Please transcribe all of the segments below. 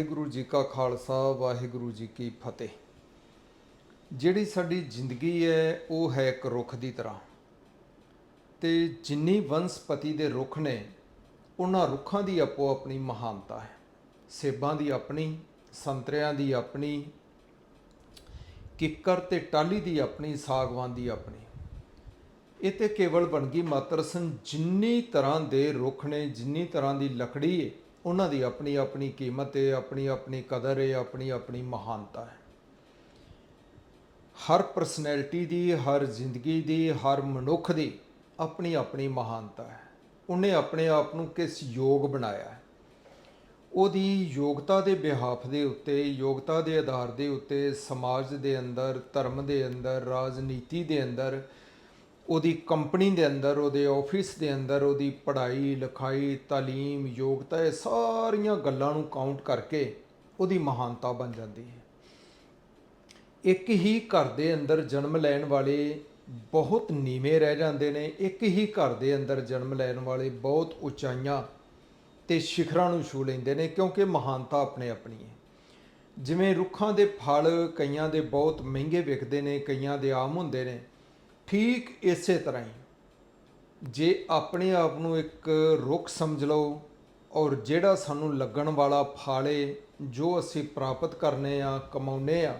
ਵਾਹਿਗੁਰੂ ਜੀ ਕਾ ਖਾਲਸਾ, ਵਾਹਿਗੁਰੂ ਜੀ ਕੀ ਫਤਿਹ। ਜਿਹੜੀ ਸਾਡੀ ਜ਼ਿੰਦਗੀ ਹੈ, ਉਹ ਹੈ ਇੱਕ ਰੁੱਖ ਦੀ ਤਰ੍ਹਾਂ। ਤੇ ਜਿੰਨੀ ਵਨਸਪਤੀ ਦੇ ਰੁੱਖ ਨੇ, ਉਹਨਾਂ ਰੁੱਖਾਂ ਦੀ ਆਪੋ ਆਪਣੀ ਮਹਾਨਤਾ ਹੈ। ਸੇਬਾਂ ਦੀ ਆਪਣੀ, ਸੰਤਰਿਆਂ ਦੀ ਆਪਣੀ, ਕਿੱਕਰ ਤੇ ਟਾਲੀ ਦੀ ਆਪਣੀ, ਸਾਗਵਾਨ ਦੀ ਆਪਣੀ। ਇਹ ਤੇ ਕੇਵਲ ਬਣਗੀ ਮਾਤਰ ਸਨ ਜਿੰਨੀ ਤਰ੍ਹਾਂ ਦੇ ਰੁੱਖ ਨੇ, ਜਿੰਨੀ ਤਰ੍ਹਾਂ ਦੀ ਲੱਕੜੀ ਹੈ ਉਹਨਾਂ ਦੀ ਆਪਣੀ ਆਪਣੀ ਕੀਮਤ ਹੈ, ਆਪਣੀ ਆਪਣੀ ਕਦਰ ਹੈ, ਆਪਣੀ ਆਪਣੀ ਮਹਾਨਤਾ ਹੈ। ਹਰ ਪਰਸਨੈਲਿਟੀ ਦੀ, ਹਰ ਜ਼ਿੰਦਗੀ ਦੀ, ਹਰ ਮਨੁੱਖ ਦੀ ਆਪਣੀ ਆਪਣੀ ਮਹਾਨਤਾ ਹੈ। ਉਹਨੇ ਆਪਣੇ ਆਪ ਨੂੰ ਕਿਸ ਯੋਗ ਬਣਾਇਆ ਹੈ? ਉਹਦੀ ਯੋਗਤਾ ਦੇ ਬਿਹਾਫ ਦੇ ਉੱਤੇ, ਯੋਗਤਾ ਦੇ ਆਧਾਰ ਦੇ ਉੱਤੇ ਸਮਾਜ ਦੇ ਅੰਦਰ, ਧਰਮ ਦੇ ਅੰਦਰ, ਰਾਜਨੀਤੀ ਦੇ ਅੰਦਰ ਉਹਦੀ ਕੰਪਨੀ ਦੇ ਅੰਦਰ, ਉਹਦੇ ਆਫਿਸ ਦੇ ਅੰਦਰ, ਉਹਦੀ ਪੜ੍ਹਾਈ, ਲਿਖਾਈ, ਤਾਲੀਮ, ਯੋਗਤਾ, ਇਹ ਸਾਰੀਆਂ ਗੱਲਾਂ ਨੂੰ ਕਾਊਂਟ ਕਰਕੇ ਉਹਦੀ ਮਹਾਨਤਾ ਬਣ ਜਾਂਦੀ ਹੈ। ਇੱਕ ਹੀ ਘਰ ਦੇ ਅੰਦਰ ਜਨਮ ਲੈਣ ਵਾਲੇ ਬਹੁਤ ਨੀਵੇਂ ਰਹਿ ਜਾਂਦੇ ਨੇ। ਇੱਕ ਹੀ ਘਰ ਦੇ ਅੰਦਰ ਜਨਮ ਲੈਣ ਵਾਲੇ ਬਹੁਤ ਉਚਾਈਆਂ ਤੇ ਸਿਖਰਾਂ ਨੂੰ ਛੂ ਲੈਂਦੇ ਨੇ ਕਿਉਂਕਿ ਮਹਾਨਤਾ ਆਪਣੇ ਆਪਣੀ ਹੈ। ਜਿਵੇਂ ਰੁੱਖਾਂ ਦੇ ਫਲ ਕਈਆਂ ਦੇ ਬਹੁਤ ਮਹਿੰਗੇ ਵਿਕਦੇ ਨੇ, ਕਈਆਂ ਦੇ ਆਮ ਹੁੰਦੇ ਨੇ ਠੀਕ ਇਸੇ ਤਰ੍ਹਾਂ ਹੀ। ਜੇ ਆਪਣੇ ਆਪ ਨੂੰ ਇੱਕ ਰੁੱਖ ਸਮਝ ਲਓ ਔਰ ਜਿਹੜਾ ਸਾਨੂੰ ਲੱਗਣ ਵਾਲਾ ਫਾਲੇ ਜੋ ਅਸੀਂ ਪ੍ਰਾਪਤ ਕਰਨੇ ਆ ਕਮਾਉਨੇ ਆ,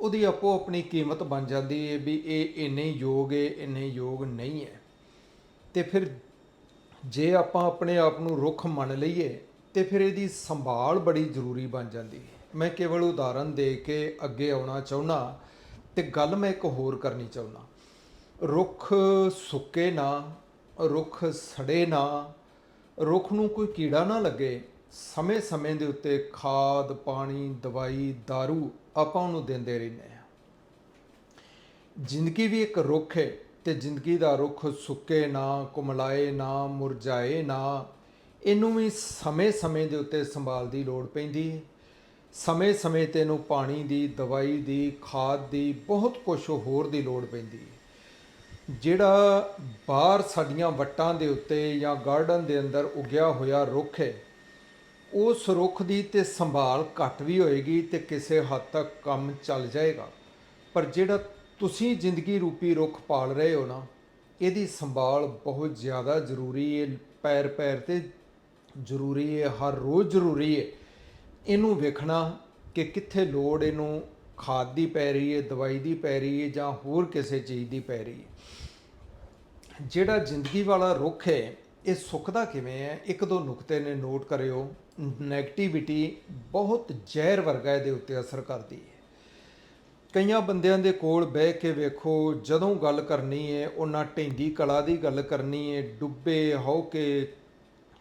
ਉਹਦੀ ਆਪੋ ਆਪਣੀ ਕੀਮਤ ਬਣ ਜਾਂਦੀ ਹੈ ਵੀ ਇਹ ਇੰਨੇ ਯੋਗ ਹੈ ਇੰਨੇ ਯੋਗ ਨਹੀਂ ਹੈ। ਤੇ ਫਿਰ ਜੇ ਆਪਾਂ ਆਪਣੇ ਆਪ ਨੂੰ ਰੁੱਖ ਮੰਨ ਲਈਏ ਤੇ ਫਿਰ ਇਹਦੀ ਸੰਭਾਲ ਬੜੀ ਜ਼ਰੂਰੀ ਬਣ ਜਾਂਦੀ ਹੈ ਮੈਂ ਕੇਵਲ ਉਦਾਹਰਨ ਦੇ ਕੇ ਅੱਗੇ ਆਉਣਾ ਚਾਹੁੰਦਾ ਤੇ ਗੱਲ ਮੈਂ ਇੱਕ ਹੋਰ ਕਰਨੀ ਚਾਹੁੰਦਾ। ਰੁੱਖ ਸੁੱਕੇ ਨਾ, ਰੁੱਖ ਸੜੇ ਨਾ, ਰੁੱਖ ਨੂੰ ਕੋਈ ਕੀੜਾ ਨਾ ਲੱਗੇ, ਸਮੇਂ-ਸਮੇਂ ਦੇ ਉੱਤੇ ਖਾਦ, ਪਾਣੀ, ਦਵਾਈ दारू ਆਪਾਂ ਉਹਨੂੰ ਦਿੰਦੇ ਰਹਿੰਦੇ ਆ ਜ਼ਿੰਦਗੀ ਵੀ ਇੱਕ ਰੁੱਖ ਹੈ ਤੇ ਜ਼ਿੰਦਗੀ ਦਾ ਰੁੱਖ ਸੁੱਕੇ ਨਾ, ਕੁਮਲਾਏ ਨਾ, ਮੁਰਝਾਏ ਨਾ, ਇਹਨੂੰ ਵੀ ਸਮੇਂ-ਸਮੇਂ ਦੇ ਉੱਤੇ ਸੰਭਾਲ ਦੀ ਲੋੜ ਪੈਂਦੀ ਹੈ। ਸਮੇਂ-ਸਮੇਂ ਤੇ ਇਹਨੂੰ ਪਾਣੀ ਦੀ, ਦਵਾਈ ਦੀ, ਖਾਦ ਦੀ, ਬਹੁਤ ਕੁਝ ਹੋਰ ਦੀ ਲੋੜ ਪੈਂਦੀ ਹੈ। ਜਿਹੜਾ ਬਾਹਰ ਸਾਡੀਆਂ ਵੱਟਾਂ ਦੇ ਉੱਤੇ ਜਾਂ ਗਾਰਡਨ ਦੇ ਅੰਦਰ ਉਗਿਆ ਹੋਇਆ ਰੁੱਖ ਹੈ, ਉਸ ਰੁੱਖ ਦੀ ਤੇ ਸੰਭਾਲ ਘੱਟ ਵੀ ਹੋਏਗੀ ਤੇ ਕਿਸੇ ਹੱਦ ਤੱਕ ਕੰਮ ਚੱਲ ਜਾਏਗਾ। ਪਰ ਜਿਹੜਾ ਤੁਸੀਂ ਜ਼ਿੰਦਗੀ ਰੂਪੀ ਰੁੱਖ ਪਾਲ ਰਹੇ ਹੋ ਨਾ, ਇਹਦੀ ਸੰਭਾਲ ਬਹੁਤ ਜ਼ਿਆਦਾ ਜ਼ਰੂਰੀ ਹੈ, ਪੈਰ ਪੈਰ ਤੇ ਜ਼ਰੂਰੀ ਹੈ, ਹਰ ਰੋਜ਼ ਜ਼ਰੂਰੀ ਹੈ। ਇਹਨੂੰ ਵੇਖਣਾ ਕਿ ਕਿੱਥੇ ਲੋੜ ਇਹਨੂੰ ਖਾਦ ਦੀ ਪੈ ਰਹੀ ਹੈ, ਦਵਾਈ ਦੀ ਪੈ ਰਹੀ ਹੈ ਜਾਂ ਹੋਰ ਕਿਸੇ ਚੀਜ਼ ਦੀ ਪੈ ਰਹੀ ਹੈ। ਜਿਹੜਾ ਜ਼ਿੰਦਗੀ ਵਾਲਾ ਰੁੱਖ ਹੈ, ਇਹ ਸੁੱਕਦਾ ਕਿਵੇਂ ਹੈ? ਇੱਕ ਦੋ ਨੁਕਤੇ ਨੇ ਨੋਟ ਕਰਿਓ। ਨੈਗੇਟਿਵਿਟੀ ਬਹੁਤ ਜ਼ਹਿਰ ਵਰਗਾ ਇਹਦੇ ਉੱਤੇ ਅਸਰ ਕਰਦੀ ਹੈ। ਕਈਆਂ ਬੰਦਿਆਂ ਦੇ ਕੋਲ ਬਹਿ ਕੇ ਵੇਖੋ, ਜਦੋਂ ਗੱਲ ਕਰਨੀ ਹੈ, ਉਹਨਾਂ ਢੈਂਦੀ ਕਲਾ ਦੀ ਗੱਲ ਕਰਨੀ ਹੈ, ਡੁੱਬੇ ਹੋ ਕੇ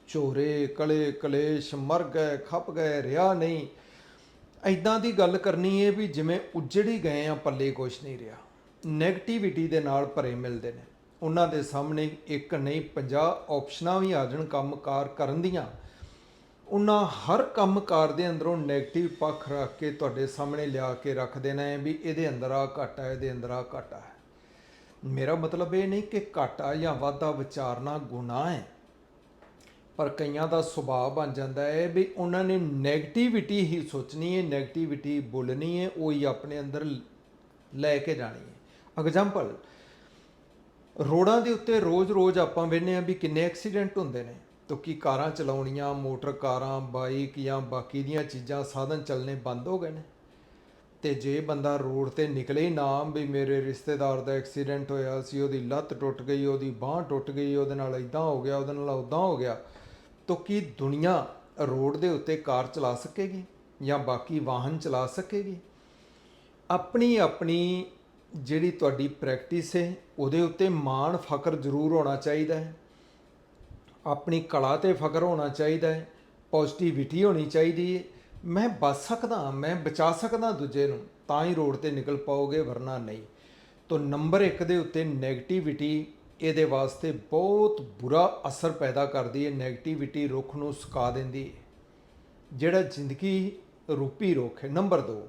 ਝੋਰੇ ਕਲੇ ਕਲੇਸ਼ ਮਰ ਗਏ, ਖੱਪ ਗਏ ਰਿਆ ਨਹੀਂ। ਐਦਾਂ ਦੀ ਗੱਲ ਕਰਨੀ ਹੈ ਵੀ ਜਿਵੇਂ ਉਜੜੀ ਗਏ ਆ ਪੱਲੇ ਕੁਛ ਨਹੀਂ ਰਿਹਾ। 네ਗੇਟਿਵਿਟੀ ਦੇ ਨਾਲ ਭਰੇ ਮਿਲਦੇ ਨੇ। ਉਹਨਾਂ ਦੇ ਸਾਹਮਣੇ ਇੱਕ ਨਹੀਂ 50 ਆਪਸ਼ਨਾਂ ਵੀ ਆ ਜਾਣ ਕੰਮਕਾਰ ਕਰਨ ਦੀਆਂ। ਉਹਨਾਂ ਹਰ ਕੰਮਕਾਰ ਦੇ ਅੰਦਰੋਂ 네ਗੇਟਿਵ ਪੱਖ ਰੱਖ ਕੇ ਤੁਹਾਡੇ ਸਾਹਮਣੇ ਲਿਆ ਕੇ ਰੱਖਦੇ ਨੇ ਵੀ ਇਹਦੇ ਅੰਦਰ ਆ ਘਾਟਾ ਹੈ ਇਹਦੇ ਅੰਦਰ ਆ ਘਾਟਾ ਹੈ। ਮੇਰਾ ਮਤਲਬ ਇਹ ਨਹੀਂ ਕਿ ਘਾਟਾ ਜਾਂ ਵਾਧਾ ਵਿਚਾਰਨਾ ਗੁਨਾਹ ਹੈ। ਪਰ ਕਈਆਂ ਦਾ ਸੁਭਾਅ ਬਣ ਜਾਂਦਾ ਹੈ ਵੀ ਉਹਨਾਂ ਨੇ 네ਗੇਟਿਵਿਟੀ ਹੀ ਸੋਚਣੀ ਹੈ 네ਗੇਟਿਵਿਟੀ ਬੋਲਣੀ ਹੈ, ਉਹ ਹੀ ਆਪਣੇ ਅੰਦਰ ਲੈ ਕੇ ਜਾਣੀ ਹੈ। ਐਗਜ਼ਾਮਪਲ ਰੋਡਾਂ ਦੇ ਉੱਤੇ ਰੋਜ਼-ਰੋਜ਼ ਆਪਾਂ ਵੇਖਦੇ ਆ ਵੀ ਕਿੰਨੇ ਐਕਸੀਡੈਂਟ ਹੁੰਦੇ ਨੇ। ਕਿ ਕਾਰਾਂ ਚਲਾਉਣੀਆਂ, ਮੋਟਰ ਕਾਰਾਂ, ਬਾਈਕ ਜਾਂ ਬਾਕੀ ਦੀਆਂ ਚੀਜ਼ਾਂ ਸਾਧਨ ਚੱਲਨੇ ਬੰਦ ਹੋ ਗਏ ਨੇ। ਤੇ ਜੇ ਬੰਦਾ ਰੋਡ ਤੇ ਨਿਕਲੇ ਹੀ ਨਾ, ਵੀ ਮੇਰੇ ਰਿਸ਼ਤੇਦਾਰ ਦਾ ਐਕਸੀਡੈਂਟ ਹੋਇਆ ਸੀ ਉਹਦੀ ਲੱਤ ਟੁੱਟ ਗਈ, ਉਹਦੀ ਬਾਹ ਟੁੱਟ ਗਈ, ਉਹਦੇ ਨਾਲ ਇਦਾਂ ਹੋ ਗਿਆ, ਉਹਦੇ ਨਾਲ ਉਦਾਂ ਹੋ ਗਿਆ ਤਾਂ ਕੀ ਦੁਨੀਆ ਰੋਡ ਦੇ ਉੱਤੇ ਕਾਰ ਚਲਾ ਸਕੇਗੀ ਜਾਂ ਬਾਕੀ ਵਾਹਨ ਚਲਾ ਸਕੇਗੀ? ਆਪਣੀ ਆਪਣੀ ਜਿਹੜੀ ਤੁਹਾਡੀ ਪ੍ਰੈਕਟਿਸ ਹੈ, ਉਹਦੇ ਉੱਤੇ ਮਾਣ ਫਖਰ ਜ਼ਰੂਰ ਹੋਣਾ ਚਾਹੀਦਾ ਹੈ। ਆਪਣੀ ਕਲਾ ਤੇ ਫਖਰ ਹੋਣਾ ਚਾਹੀਦਾ ਹੈ ਪੋਜ਼ਿਟਿਵਿਟੀ ਹੋਣੀ ਚਾਹੀਦੀ ਹੈ। ਮੈਂ ਬਚ ਸਕਦਾ, ਮੈਂ ਬਚਾ ਸਕਦਾ ਦੂਜੇ ਨੂੰ, ਤਾਂ ਹੀ ਰੋਡ ਤੇ ਨਿਕਲ ਪਾਓਗੇ, ਵਰਨਾ ਨਹੀਂ। ਤੋਂ ਨੰਬਰ 1 ਦੇ ਉੱਤੇ 네ਗੇਟਿਵਿਟੀ ਇਹਦੇ ਵਾਸਤੇ ਬਹੁਤ ਬੁਰਾ ਅਸਰ ਪੈਦਾ ਕਰਦੀ ਹੈ 네ਗੇਟਿਵਿਟੀ ਰੁੱਖ ਨੂੰ ਸੁਕਾ ਦਿੰਦੀ ਹੈ। ਜਿਹੜਾ ਜ਼ਿੰਦਗੀ ਰੂਪੀ ਰੁੱਖ ਹੈ ਨੰਬਰ 2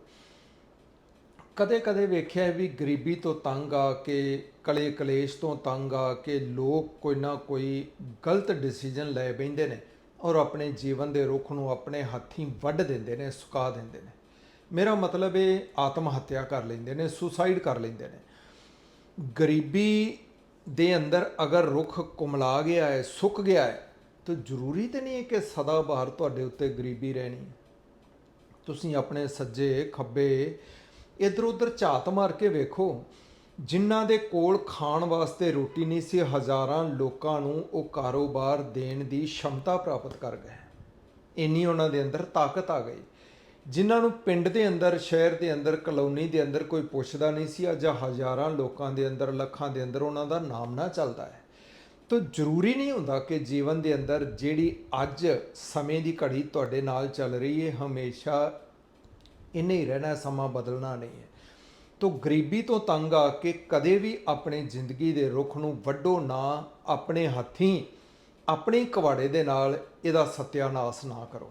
ਕਦੇ-ਕਦੇ ਵੇਖਿਆ ਵੀ ਗਰੀਬੀ ਤੋਂ ਤੰਗ ਆ ਕੇ, ਕਲੇ ਕਲੇਸ਼ ਤੋਂ ਤੰਗ ਆ ਕੇ ਲੋਕ ਕੋਈ ਨਾ ਕੋਈ ਗਲਤ ਡਿਸੀਜਨ ਲੈ ਬੈਂਦੇ ਨੇ ਔਰ ਆਪਣੇ ਜੀਵਨ ਦੇ ਰੁੱਖ ਨੂੰ ਆਪਣੇ ਹੱਥੀਂ ਵੱਢ ਦਿੰਦੇ ਨੇ, ਸੁਕਾ ਦਿੰਦੇ ਨੇ। ਮੇਰਾ ਮਤਲਬ ਇਹ ਆਤਮ ਹੱਤਿਆ ਕਰ ਲੈਂਦੇ ਨੇ ਸੁਸਾਈਡ ਕਰ ਲੈਂਦੇ ਨੇ। ਗਰੀਬੀ ਦੇ ਅੰਦਰ ਅਗਰ ਰੁੱਖ ਕੁਮਲਾ ਗਿਆ ਹੈ, ਸੁੱਕ ਗਿਆ ਹੈ, ਤਾਂ ਜ਼ਰੂਰੀ ਤੇ ਨਹੀਂ ਕਿ ਸਦਾ ਬਾਹਰ ਤੁਹਾਡੇ ਉੱਤੇ ਗਰੀਬੀ ਰਹਿਣੀ। ਤੁਸੀਂ ਆਪਣੇ ਸੱਜੇ ਖੱਬੇ ਇੱਧਰ ਉੱਧਰ ਝਾਤ ਮਾਰ ਕੇ ਵੇਖੋ, ਜਿਨ੍ਹਾਂ ਦੇ ਕੋਲ ਖਾਣ ਵਾਸਤੇ ਰੋਟੀ ਨਹੀਂ ਸੀ, ਹਜ਼ਾਰਾਂ ਲੋਕਾਂ ਨੂੰ ਉਹ ਕਾਰੋਬਾਰ ਦੇਣ ਦੀ ਸ਼ਮਤਾ ਪ੍ਰਾਪਤ ਕਰ ਗਏ। ਇੰਨੀ ਉਹਨਾਂ ਦੇ ਅੰਦਰ ਤਾਕਤ ਆ ਗਈ। ਜਿਨ੍ਹਾਂ ਨੂੰ ਪਿੰਡ ਦੇ ਅੰਦਰ, ਸ਼ਹਿਰ ਦੇ ਅੰਦਰ, ਕਲੋਨੀ ਦੇ ਅੰਦਰ ਕੋਈ ਪੁੱਛਦਾ ਨਹੀਂ ਸੀ, ਅੱਜ ਹਜ਼ਾਰਾਂ ਲੋਕਾਂ ਦੇ ਅੰਦਰ, ਲੱਖਾਂ ਦੇ ਅੰਦਰ ਉਹਨਾਂ ਦਾ ਨਾਮ ਨਾ ਚੱਲਦਾ ਹੈ। ਤਾਂ ਜ਼ਰੂਰੀ ਨਹੀਂ ਹੁੰਦਾ ਕਿ ਜੀਵਨ ਦੇ ਅੰਦਰ ਜਿਹੜੀ ਅੱਜ ਸਮੇਂ ਦੀ ਘੜੀ ਤੁਹਾਡੇ ਨਾਲ ਚੱਲ ਰਹੀ ਹੈ, ਹਮੇਸ਼ਾ ਇੰਨੇ ਹੀ ਰਹਿਣਾ, ਸਮਾਂ ਬਦਲਣਾ ਨਹੀਂ ਹੈ। ਤੋ ਗਰੀਬੀ ਤੋਂ ਤੰਗ ਆ ਕੇ ਕਦੇ ਵੀ ਆਪਣੇ ਜ਼ਿੰਦਗੀ ਦੇ ਰੁੱਖ ਨੂੰ ਵੱਢੋ ਨਾ, ਆਪਣੇ ਹੱਥੀਂ, ਆਪਣੇ ਕਵਾੜੇ ਦੇ ਨਾਲ ਇਹਦਾ ਸਤਿਆਨਾਸ਼ ਨਾ ਕਰੋ।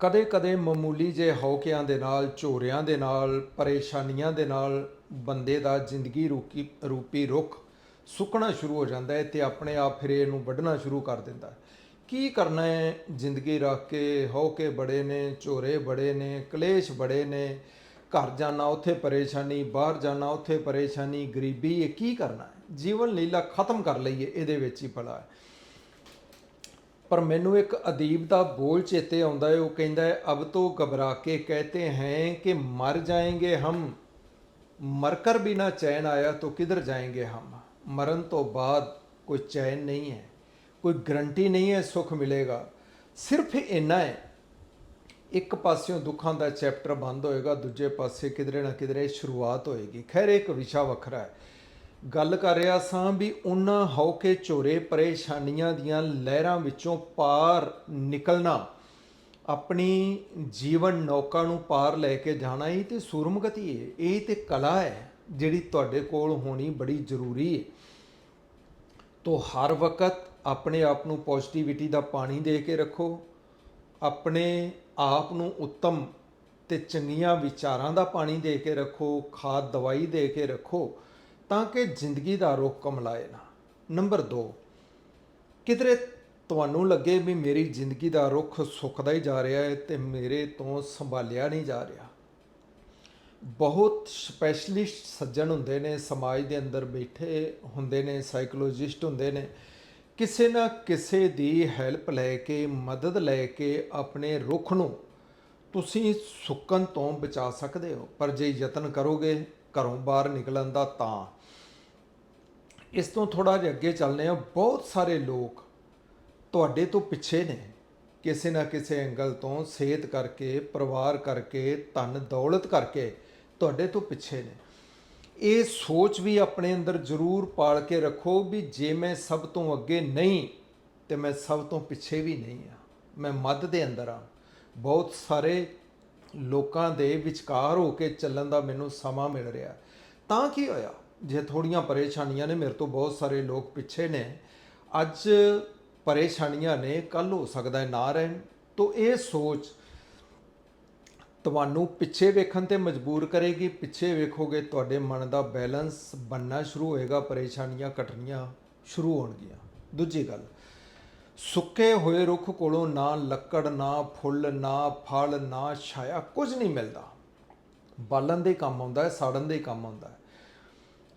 ਕਦੇ ਕਦੇ ਮਾਮੂਲੀ ਜੇ ਹੌਕਿਆਂ ਦੇ ਨਾਲ, ਝੋਰਿਆਂ ਦੇ ਨਾਲ, ਪਰੇਸ਼ਾਨੀਆਂ ਦੇ ਨਾਲ ਬੰਦੇ ਦਾ ਜ਼ਿੰਦਗੀ ਰੂਕੀ, ਰੂਪੀ ਰੁੱਖ ਸੁੱਕਣਾ ਸ਼ੁਰੂ ਹੋ ਜਾਂਦਾ ਹੈ ਤੇ ਆਪਣੇ ਆਪ ਫਿਰ ਇਹਨੂੰ ਵੱਢਣਾ ਸ਼ੁਰੂ ਕਰ ਦਿੰਦਾ ਹੈ। ਕੀ ਕਰਨਾ ਹੈ? ਜ਼ਿੰਦਗੀ ਰੱਖ ਕੇ ਹੌਕੇ ਬੜੇ ਨੇ, ਝੋਰੇ ਬੜੇ ਨੇ, ਕਲੇਸ਼ ਬੜੇ ਨੇ, ਘਰ ਜਾਣਾ, ਉੱਥੇ ਪਰੇਸ਼ਾਨੀ, ਬਾਹਰ ਜਾਣਾ, ਉੱਥੇ ਪਰੇਸ਼ਾਨੀ, ਗਰੀਬੀ, ਇਹ ਕੀ ਕਰਨਾ ਹੈ? ਜੀਵਨ ਲੀਲਾ ਖਤਮ ਕਰ ਲਈਏ, ਇਹਦੇ ਵਿੱਚ ਹੀ ਭਲਾ ਹੈ। ਪਰ ਮੈਨੂੰ ਇੱਕ ਅਦੀਬ ਦਾ ਬੋਲ ਚੇਤੇ ਆਉਂਦਾ ਹੈ। ਉਹ ਕਹਿੰਦਾ ਹੈ, ਅਬ ਤੋ ਘਬਰਾ ਕੇ ਕਹਤੇ ਹੈ ਕਿ ਮਰ ਜਾਏਂਗੇ ਹਮ। ਮਰ ਕਰ ਬਿਨਾ ਚੈਨ ਆਇਆ ਤੋ ਕਿਧਰ ਜਾਏਂਗੇ ਹਮ। ਮਰਨ ਤੋਂ ਬਾਅਦ ਕੋਈ ਚੈਨ ਨਹੀਂ ਹੈ, ਕੋਈ ਗਰੰਟੀ ਨਹੀਂ ਹੈ ਸੁੱਖ ਮਿਲੇਗਾ। ਸਿਰਫ ਇੰਨਾ ਹੈ, ਇੱਕ ਪਾਸਿਓਂ ਦੁੱਖਾਂ ਦਾ ਚੈਪਟਰ ਬੰਦ ਹੋਏਗਾ, ਦੂਜੇ ਪਾਸੇ ਕਿਧਰੇ ਨਾ ਕਿਧਰੇ ਸ਼ੁਰੂਆਤ ਹੋਏਗੀ। ਖੈਰ, ਇੱਕ ਵਿਸ਼ਾ ਵੱਖਰਾ ਹੈ। ਗੱਲ ਕਰ ਰਿਹਾ ਸਾਂ ਵੀ ਉਹਨਾਂ ਹੌਕੇ ਝੋਰੇ ਪਰੇਸ਼ਾਨੀਆਂ ਦੀਆਂ ਲਹਿਰਾਂ ਵਿੱਚੋਂ ਪਾਰ ਨਿਕਲਣਾ, ਆਪਣੀ ਜੀਵਨ ਨੌਕਾ ਨੂੰ ਪਾਰ ਲੈ ਕੇ ਜਾਣਾ ਹੀ ਤੇ ਸੂਰਮਗਤੀ ਹੈ ਇਹ ਤੇ ਕਲਾ ਹੈ ਜਿਹੜੀ ਤੁਹਾਡੇ ਕੋਲ ਹੋਣੀ ਬੜੀ ਜ਼ਰੂਰੀ ਹੈ ਤੋ ਹਰ ਵਕਤ ਆਪਣੇ ਆਪ ਨੂੰ ਪੋਜ਼ਿਟਿਵਿਟੀ ਦਾ ਪਾਣੀ ਦੇ ਕੇ ਰੱਖੋ, ਆਪਣੇ ਆਪ ਨੂੰ ਉੱਤਮ ਤੇ ਚੰਗੀਆਂ ਵਿਚਾਰਾਂ ਦਾ ਪਾਣੀ ਦੇ ਕੇ ਰੱਖੋ, ਖਾਦ ਦਵਾਈ ਦੇ ਕੇ ਰੱਖੋ ਤਾਂ ਕਿ ਜ਼ਿੰਦਗੀ ਦਾ ਰੁੱਖ ਕਮਲਾਏ ਨਾ। ਨੰਬਰ 2 ਕਿਧਰੇ ਤੁਹਾਨੂੰ ਲੱਗੇ ਵੀ ਮੇਰੀ ਜ਼ਿੰਦਗੀ ਦਾ ਰੁੱਖ ਸੁੱਕਦਾ ਹੀ ਜਾ ਰਿਹਾ ਹੈ ਤੇ ਮੇਰੇ ਤੋਂ ਸੰਭਾਲਿਆ ਨਹੀਂ ਜਾ ਰਿਹਾ? ਬਹੁਤ ਸਪੈਸ਼ਲਿਸਟ ਸੱਜਣ ਹੁੰਦੇ ਨੇ, ਸਮਾਜ ਦੇ ਅੰਦਰ ਬੈਠੇ ਹੁੰਦੇ ਨੇ, ਸਾਈਕੋਲੋਜਿਸਟ ਹੁੰਦੇ ਨੇ। ਕਿਸੇ ਨਾ ਕਿਸੇ ਦੀ ਹੈਲਪ ਲੈ ਕੇ, ਮਦਦ ਲੈ ਕੇ ਆਪਣੇ ਰੁੱਖ ਨੂੰ ਤੁਸੀਂ ਸੁੱਕਣ ਤੋਂ ਬਚਾ ਸਕਦੇ ਹੋ। ਪਰ ਜੇ ਯਤਨ ਕਰੋਗੇ ਘਰੋਂ ਬਾਹਰ ਨਿਕਲਣ ਦਾ ਤਾਂ। ਇਸ ਤੋਂ ਥੋੜਾ ਜਿਹਾ ਅੱਗੇ ਚੱਲਦੇ ਆ ਬਹੁਤ ਸਾਰੇ ਲੋਕ ਤੁਹਾਡੇ ਤੋਂ ਪਿੱਛੇ ਨੇ। ਕਿਸੇ ਨਾ ਕਿਸੇ ਐਂਗਲ ਤੋਂ ਸਿਹਤ ਕਰਕੇ, ਪਰਿਵਾਰ ਕਰਕੇ, ਧਨ ਦੌਲਤ ਕਰਕੇ ਤੁਹਾਡੇ ਤੋਂ ਪਿੱਛੇ ਨੇ। ਇਹ ਸੋਚ ਵੀ ਆਪਣੇ ਅੰਦਰ ਜ਼ਰੂਰ ਪਾਲ ਕੇ ਰੱਖੋ ਵੀ ਜੇ ਮੈਂ ਸਭ ਤੋਂ ਅੱਗੇ ਨਹੀਂ, ਤੇ ਮੈਂ ਸਭ ਤੋਂ ਪਿੱਛੇ ਵੀ ਨਹੀਂ ਆ ਮੈਂ ਮੱਧ ਦੇ ਅੰਦਰ ਆ ਬਹੁਤ ਸਾਰੇ ਲੋਕਾਂ ਦੇ ਵਿਚਕਾਰ ਹੋ ਕੇ ਚੱਲਣ ਦਾ ਮੈਨੂੰ ਸਮਾਂ ਮਿਲ ਰਿਹਾ। ਤਾਂ ਕੀ ਹੋਇਆ? ਜੇ ਥੋੜੀਆਂ ਪਰੇਸ਼ਾਨੀਆਂ ਨੇ, ਮੇਰੇ ਤੋਂ ਬਹੁਤ ਸਾਰੇ ਲੋਕ ਪਿੱਛੇ ਨੇ। ਅੱਜ ਪਰੇਸ਼ਾਨੀਆਂ ਨੇ ਕੱਲ ਹੋ ਸਕਦਾ ਹੈ ਨਾ ਰਹਿਣ। ਤੋਂ ਇਹ ਸੋਚ ਤੁਹਾਨੂੰ ਪਿੱਛੇ ਵੇਖਣ ਤੇ ਮਜਬੂਰ ਕਰੇਗੀ। ਪਿੱਛੇ ਵੇਖੋਗੇ, ਤੁਹਾਡੇ ਮਨ ਦਾ ਬੈਲੈਂਸ ਬੰਨਣਾ ਸ਼ੁਰੂ ਹੋਏਗਾ, ਪਰੇਸ਼ਾਨੀਆਂ ਘਟਣੀਆਂ ਸ਼ੁਰੂ ਹੋਣਗੀਆਂ। ਦੂਜੀ ਗੱਲ ਸੁੱਕੇ ਹੋਏ ਰੁੱਖ ਕੋਲੋਂ ਨਾ ਲੱਕੜ, ਨਾ ਫੁੱਲ, ਨਾ ਫਲ, ਨਾ ਛਾਇਆ, ਕੁਝ ਨਹੀਂ ਮਿਲਦਾ। ਬਾਲਣ ਦੇ ਕੰਮ ਆਉਂਦਾ ਹੈ, ਸਾੜਨ ਦੇ ਕੰਮ ਆਉਂਦਾ ਹੈ।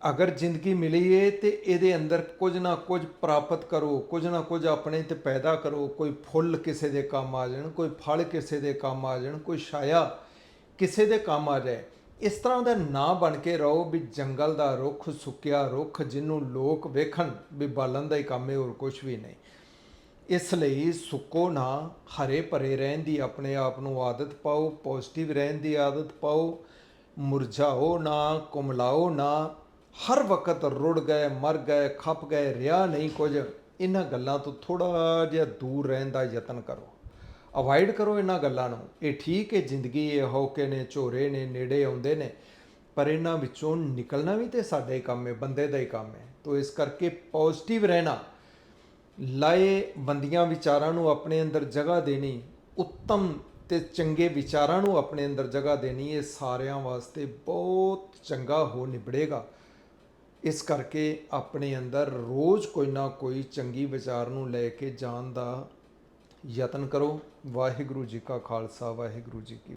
ਅਗਰ ਜ਼ਿੰਦਗੀ ਮਿਲੀ ਏ ਤੇ ਇਹਦੇ ਅੰਦਰ ਕੁਝ ਨਾ ਕੁਝ ਪ੍ਰਾਪਤ ਕਰੋ, ਕੁਝ ਨਾ ਕੁਝ ਆਪਣੇ ਤੇ ਪੈਦਾ ਕਰੋ। ਕੋਈ ਫੁੱਲ ਕਿਸੇ ਦੇ ਕੰਮ ਆ ਜਾਣ, ਕੋਈ ਫਲ ਕਿਸੇ ਦੇ ਕੰਮ ਆ ਜਾਣ, ਕੋਈ ਛਾਇਆ ਕਿਸੇ ਦੇ ਕੰਮ ਆ ਜਾਏ, ਇਸ ਤਰ੍ਹਾਂ ਦਾ ਨਾਂ ਬਣ ਕੇ ਰਹੋ ਵੀ ਜੰਗਲ ਦਾ ਰੁੱਖ, ਸੁੱਕਿਆ ਰੁੱਖ, ਜਿਹਨੂੰ ਲੋਕ ਵੇਖਣ ਵੀ ਬਾਲਣ ਦਾ ਹੀ ਕੰਮ ਹੈ, ਹੋਰ ਕੁਝ ਵੀ ਨਹੀਂ। ਇਸ ਲਈ ਸੁੱਕੋ ਨਾ, ਹਰੇ ਭਰੇ ਰਹਿਣ ਦੀ ਆਪਣੇ ਆਪ ਨੂੰ ਆਦਤ ਪਾਓ ਪੋਜ਼ਿਟਿਵ ਰਹਿਣ ਦੀ ਆਦਤ ਪਾਓ, ਮੁਰਝਾਓ ਨਾ, ਕੁਮਲਾਓ ਨਾ, ਹਰ ਵਕਤ ਰੁੜ ਗਏ, ਮਰ ਗਏ, ਖੱਪ ਗਏ ਰਿਆ ਨਹੀਂ ਕੁਝ, ਇਹਨਾਂ ਗੱਲਾਂ ਤੋਂ ਥੋੜਾ ਜਿਹਾ ਦੂਰ ਰਹਿਣ ਦਾ ਯਤਨ ਕਰੋ। ਅਵਾਇਡ ਕਰੋ ਇਹਨਾਂ ਗੱਲਾਂ ਨੂੰ। ਇਹ ਠੀਕ ਹੈ, ਜ਼ਿੰਦਗੀ ਇਹ ਹੌਕੇ ਨੇ, ਝੋਰੇ ਨੇ, ਨੇੜੇ ਆਉਂਦੇ ਨੇ, ਪਰ ਇਹਨਾਂ ਵਿੱਚੋਂ ਨਿਕਲਣਾ ਵੀ ਤੇ ਸਾਡਾ ਹੀ ਕੰਮ ਹੈ, ਬੰਦੇ ਦਾ ਹੀ ਕੰਮ ਹੈ। ਤੋਂ ਇਸ ਕਰਕੇ ਪੋਜ਼ਿਟਿਵ ਰਹਿਣਾ ਲਾਏ ਬੰਦੀਆਂ ਵਿਚਾਰਾਂ ਨੂੰ ਆਪਣੇ ਅੰਦਰ ਜਗ੍ਹਾ ਦੇਣੀ, ਉੱਤਮ ਤੇ ਚੰਗੇ ਵਿਚਾਰਾਂ ਨੂੰ ਆਪਣੇ ਅੰਦਰ ਜਗ੍ਹਾ ਦੇਣੀ, ਇਹ ਸਾਰਿਆਂ ਵਾਸਤੇ ਬਹੁਤ ਚੰਗਾ ਹੋ ਨਿਬੜੇਗਾ। ਇਸ ਕਰਕੇ ਆਪਣੇ ਅੰਦਰ ਰੋਜ਼ ਕੋਈ ਨਾ ਕੋਈ ਚੰਗੀ ਵਿਚਾਰ ਨੂੰ ਲੈ ਕੇ ਜਾਣ ਦਾ ਯਤਨ ਕਰੋ। ਵਾਹਿਗੁਰੂ ਜੀ ਕਾ ਖਾਲਸਾ, ਵਾਹਿਗੁਰੂ ਜੀ ਕੀ